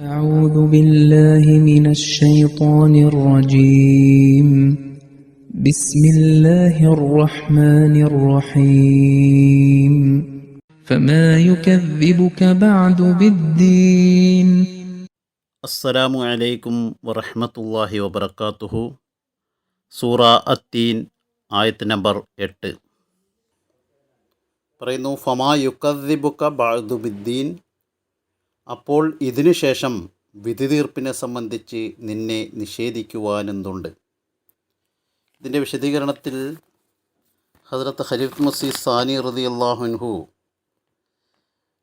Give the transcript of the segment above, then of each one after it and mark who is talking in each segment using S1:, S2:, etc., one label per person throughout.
S1: أعوذ بالله من الشيطان الرجيم بسم الله الرحمن الرحيم فما يكذبك بعد بالدين
S2: അസ്സലാമു അലൈക്കും വറഹ്മത്തുള്ളാഹി വബർക്കാത്തുഹു സൂറ അത്തീൻ ആയത്ത് നമ്പർ എട്ട് പറയുന്നു ഫമാ യുക്കദ്ദിബുക്ക ബഅദുബിദ്ദീൻ അപ്പോൾ ഇതിനുശേഷം വിധിതീർപ്പിനെ വിധി തീർപ്പിനെ സംബന്ധിച്ച് നിന്നെ നിഷേധിക്കുവാനെന്തുണ്ട്? ഇതിന്റെ വിശദീകരണത്തിൽ ഹസ്രത്ത് ഖലീഫ് മസി സാനി റതി അള്ളാഹുൻഹു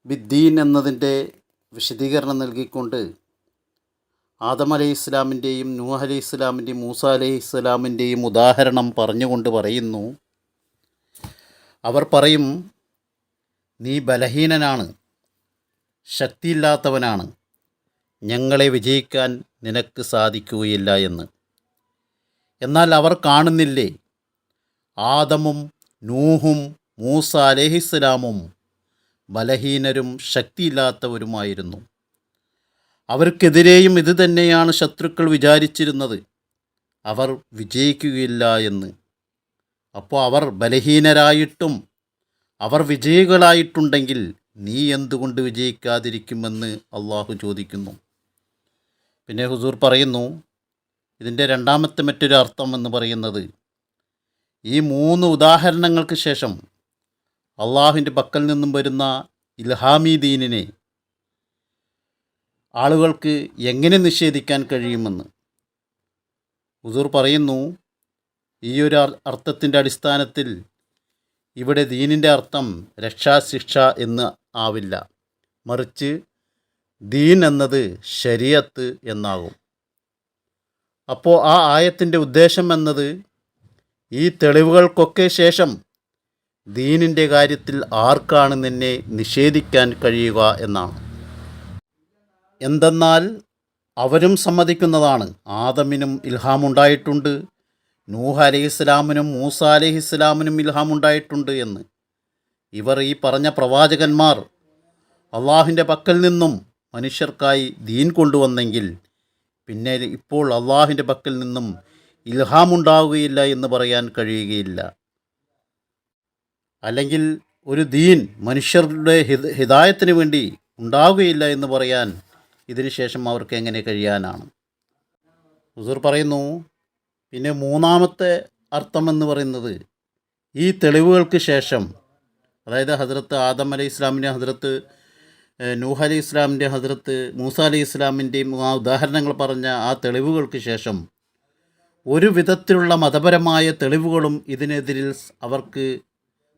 S2: ബിദ്ദീൻ എന്നതിന്റെ വിശദീകരണം നൽകിക്കൊണ്ട് ആദം അലൈഹി ഇസ്ലാമിന്റെയും നൂഹ് അലൈഹി ഇസ്ലാമിന്റെയും മൂസ അലൈഹി ഇസ്ലാമിന്റെയും ഉദാഹരണം പറഞ്ഞുകൊണ്ട് പറയുന്നു. അവർ പറയും നീ ബലഹീനനാണ്. ശക്തിയില്ലാത്തവനാണ്. ഞങ്ങളെ വിജയിക്കാൻ നിനക്ക് സാധിക്കുകയില്ല എന്ന്. എന്നാൽ അവർ കാണുന്നില്ലേ? ആദമും നൂഹും മൂസ അലേഹിസ്ലാമും ബലഹീനരും ശക്തിയില്ലാത്തവരുമായിരുന്നു. അവർക്കെതിരെയും ഇത് തന്നെയാണ് ശത്രുക്കൾ വിചാരിച്ചിരുന്നത്. അവർ വിജയിക്കുകയില്ല എന്ന്. അപ്പോൾ അവർ ബലഹീനരായിട്ടും അവർ വിജയികളായിട്ടുണ്ടെങ്കിൽ നീ എന്തുകൊണ്ട് വിജയിക്കാതിരിക്കുമെന്ന് അള്ളാഹു ചോദിക്കുന്നു. പിന്നെ ഹുസൂർ പറയുന്നു ഇതിന്റെ രണ്ടാമത്തെ മറ്റൊരു അർത്ഥം എന്ന് പറയുന്നത് ഈ മൂന്ന് ഉദാഹരണങ്ങൾക്ക് ശേഷം അള്ളാഹുവിന്റെ പക്കൽ നിന്നും വരുന്ന ഇൽഹാമി ദീനിനെ ആളുകൾക്ക് എങ്ങനെ നിഷേധിക്കാൻ കഴിയുമെന്ന്. ഹുസൂർ പറയുന്നു ഈ ഒരു അർത്ഥത്തിന്റെ അടിസ്ഥാനത്തിൽ ഇവിടെ ദീനിന്റെ അർത്ഥം രക്ഷാശിക്ഷ എന്ന് ആവില്ല. മറിച്ച് ദീൻ എന്നത് ശരീഅത്ത് എന്നാകും. അപ്പോൾ ആ ആയത്തിന്റെ ഉദ്ദേശം എന്നത് ഈ തെളിവുകൾക്കൊക്കെ ശേഷം ദീനിന്റെ കാര്യത്തിൽ ആർക്കാണ് നിന്നെ നിഷേധിക്കാൻ കഴിയുക എന്നാണ്. എന്തെന്നാൽ അവരും സമ്മതിക്കുന്നതാണ്. ആദമിനും ഇൽഹാമുണ്ടായിട്ടുണ്ട് നൂഹ് അലഹിസ്ലാമിനും മൂസ അലഹിസ്ലാമിനും ഇൽഹാമുണ്ടായിട്ടുണ്ട് എന്ന്. ഇവർ ഈ പറഞ്ഞ പ്രവാചകന്മാർ അള്ളാഹിന്റെ പക്കൽ നിന്നും മനുഷ്യർക്കായി ദീൻ കൊണ്ടുവന്നെങ്കിൽ പിന്നെ ഇപ്പോൾ അള്ളാഹിന്റെ പക്കൽ നിന്നും ഇൽഹാമുണ്ടാവുകയില്ല എന്ന് പറയാൻ കഴിയുകയില്ല. അല്ലെങ്കിൽ ഒരു ദീൻ മനുഷ്യരുടെ ഹിത ഹിതായത്തിന് വേണ്ടി ഉണ്ടാവുകയില്ല എന്ന് പറയാൻ ഇതിനുശേഷം അവർക്ക് എങ്ങനെ കഴിയാനാണ്? ഹുസൂർ പറയുന്നു പിന്നെ മൂന്നാമത്തെ അർത്ഥം എന്ന് പറയുന്നത് ഈ തെളിവുകൾക്ക് ശേഷം അതായത് ഹസ്രത്ത് ആദം അലൈഹി ഇസ്ലാമിനെ ഹസ്രത്ത് നൂഹ് അലി ഇസ്ലാമിന്റെ ഹസ്രത്ത് മൂസ അലി ഇസ്ലാമിന്റെയും ആ ഉദാഹരണങ്ങൾ പറഞ്ഞ ആ തെളിവുകൾക്ക് ശേഷം ഒരു വിധത്തിലുള്ള മതപരമായ തെളിവുകളും ഇതിനെതിരിൽ അവർക്ക്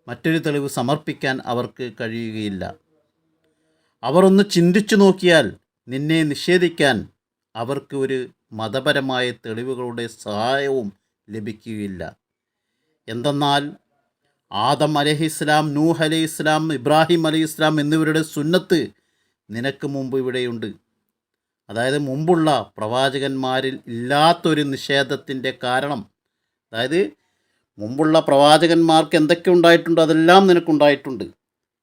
S2: മറ്റൊരു തെളിവ് സമർപ്പിക്കാൻ അവർക്ക് കഴിയുകയില്ല. അവർ ഒന്ന് ചിന്തിച്ചു നോക്കിയാൽ നിന്നെ നിഷേധിക്കാൻ അവർക്ക് ഒരു മതപരമായ തെളിവുകളുടെ സഹായവും ലഭിക്കുകയില്ല. എന്തെന്നാൽ ആദം അലഹി ഇസ്ലാം നൂഹ് അലി ഇസ്ലാം ഇബ്രാഹിം അലി ഇസ്ലാം എന്നിവരുടെ സുന്നത്ത് നിനക്ക് മുമ്പ് ഇവിടെയുണ്ട്. അതായത് മുമ്പുള്ള പ്രവാചകന്മാരിൽ ഇല്ലാത്തൊരു നിഷേധത്തിന്റെ കാരണം. അതായത് മുമ്പുള്ള പ്രവാചകന്മാർക്ക് എന്തൊക്കെ ഉണ്ടായിട്ടുണ്ട് അതെല്ലാം നിനക്കുണ്ടായിട്ടുണ്ട്.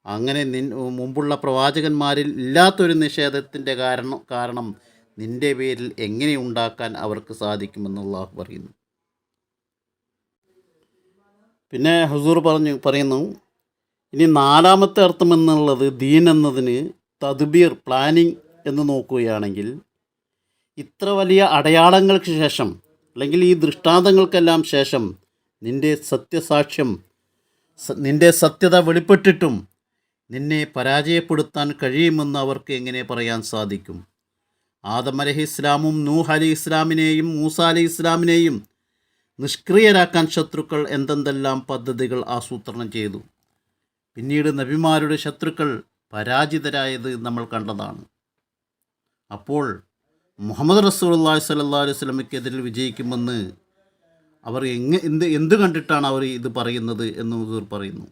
S2: അങ്ങനെ നിൻ മുമ്പുള്ള പ്രവാചകന്മാരിൽ ഇല്ലാത്തൊരു നിഷേധത്തിന്റെ കാരണം കാരണം നിന്റെ പേരിൽ എങ്ങനെ ഉണ്ടാക്കാൻ അവർക്ക് സാധിക്കുമെന്നുള്ള പറയുന്നു. പിന്നെ ഹസൂർ പറഞ്ഞു പറയുന്നു ഇനി നാലാമത്തെ അർത്ഥം എന്നുള്ളത് ദീൻ എന്നതിന് തദ്ബീർ പ്ലാനിങ് എന്ന് നോക്കുകയാണെങ്കിൽ ഇത്ര വലിയ അടയാളങ്ങൾക്ക് ശേഷം അല്ലെങ്കിൽ ഈ ദൃഷ്ടാന്തങ്ങൾക്കെല്ലാം ശേഷം നിന്റെ സത്യസാക്ഷ്യം നിന്റെ സത്യത വെളിപ്പെട്ടിട്ടും നിന്നെ പരാജയപ്പെടുത്താൻ കഴിയുമെന്ന് അവർക്ക് എങ്ങനെ പറയാൻ സാധിക്കും? ആദം അലഹി ഇസ്ലാമും നൂഹ് അലി ഇസ്ലാമിനെയും മൂസ അലി ഇസ്ലാമിനെയും നിഷ്ക്രിയരാക്കാൻ ശത്രുക്കൾ എന്തെന്തെല്ലാം പദ്ധതികൾ ആസൂത്രണം ചെയ്തു. പിന്നീട് നബിമാരുടെ ശത്രുക്കൾ പരാജിതരായത് നമ്മൾ കണ്ടതാണ്. അപ്പോൾ മുഹമ്മദ് റസൂലുള്ളാഹി സ്വല്ലല്ലാഹു അലൈഹി വസല്ലമയ്ക്കെതിരിൽ വിജയിക്കുമെന്ന് അവർ എങ്ങ എന്ത് എന്ത് കണ്ടിട്ടാണ് അവർ ഇത് പറയുന്നത് എന്ന് ഹുസൂർ പറയുന്നു.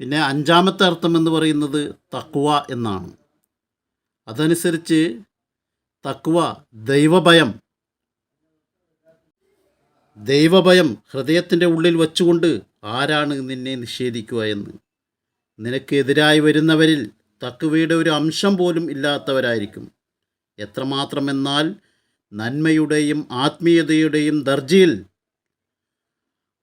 S2: പിന്നെ അഞ്ചാമത്തെ അർത്ഥം എന്ന് പറയുന്നത് തക്വ എന്നാണ്. അതനുസരിച്ച് തക്വ ദൈവഭയം ദൈവഭയം ഹൃദയത്തിന്റെ ഉള്ളിൽ വച്ചുകൊണ്ട് ആരാണ് നിന്നെ നിഷേധിക്കുക എന്ന്? നിനക്കെതിരായി വരുന്നവരിൽ തക്കുവയുടെ ഒരു അംശം പോലും ഇല്ലാത്തവരായിരിക്കും. എത്രമാത്രമെന്നാൽ നന്മയുടെയും ആത്മീയതയുടെയും ദർജയിൽ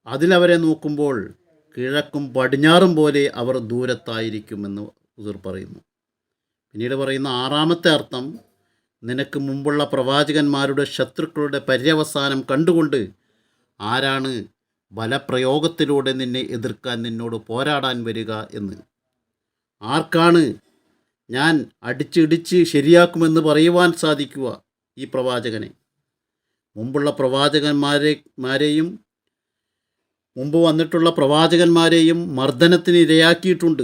S2: അതിലവരെ നോക്കുമ്പോൾ കിഴക്കും പടിഞ്ഞാറും പോലെ അവർ ദൂരത്തായിരിക്കുമെന്ന് ഉതിർ പറയുന്നു. പിന്നീട് പറയുന്ന ആറാമത്തെ അർത്ഥം നിനക്ക് മുമ്പുള്ള പ്രവാചകന്മാരുടെ ശത്രുക്കളുടെ പര്യവസാനം കണ്ടുകൊണ്ട് ആരാണ് ബലപ്രയോഗത്തിലൂടെ നിന്നെ എതിർക്കാൻ നിന്നോട് പോരാടാൻ വരിക എന്ന്? ആർക്കാണ് ഞാൻ അടിച്ചിടിച്ച് ശരിയാക്കുമെന്ന് പറയുവാൻ സാധിക്കുക ഈ പ്രവാചകനെ? മുമ്പുള്ള പ്രവാചകന്മാരെ മാരെയും മുമ്പ് വന്നിട്ടുള്ള പ്രവാചകന്മാരെയും മർദ്ദനത്തിന് ഇരയാക്കിയിട്ടുണ്ട്.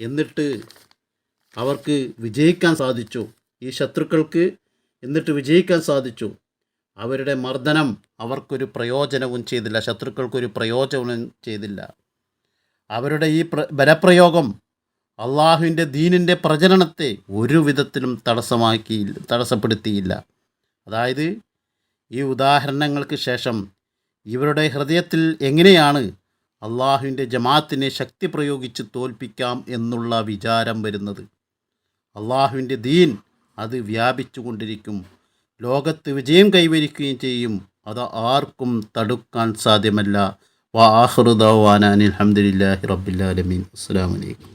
S2: എന്നിട്ട് അവർക്ക് വിജയിക്കാൻ സാധിച്ചു? ഈ ശത്രുക്കൾക്ക് എന്നിട്ട് വിജയിക്കാൻ സാധിച്ചു? അവരുടെ മർദ്ദനം അവർക്കൊരു പ്രയോജനവും ചെയ്തില്ല ശത്രുക്കൾക്കൊരു പ്രയോജനവും ചെയ്തില്ല. അവരുടെ ഈ പ്ര ബലപ്രയോഗം അള്ളാഹുവിന്റെ ദീനിന്റെ പ്രചരണത്തെ ഒരു വിധത്തിലും തടസ്സമാക്കി തടസ്സപ്പെടുത്തിയില്ല. അതായത് ഈ ഉദാഹരണങ്ങൾക്ക് ശേഷം ഇവരുടെ ഹൃദയത്തിൽ എങ്ങനെയാണ് അള്ളാഹുവിന്റെ ജമാഅത്തിനെ ശക്തി പ്രയോഗിച്ച് തോൽപ്പിക്കാം എന്നുള്ള വിചാരം വരുന്നത്? അള്ളാഹുവിന്റെ ദീൻ അത് വ്യാപിച്ചു കൊണ്ടിരിക്കും ലോകത്ത് വിജയം കൈവരിക്കുകയും ചെയ്യും. അത് ആർക്കും തടുക്കാൻ സാധ്യമല്ല. വാഹൃദാൻ അലഹമുല്ലാഹി റബ്ബില്ലാലമീൻ അസ്സാം വലൈക്കും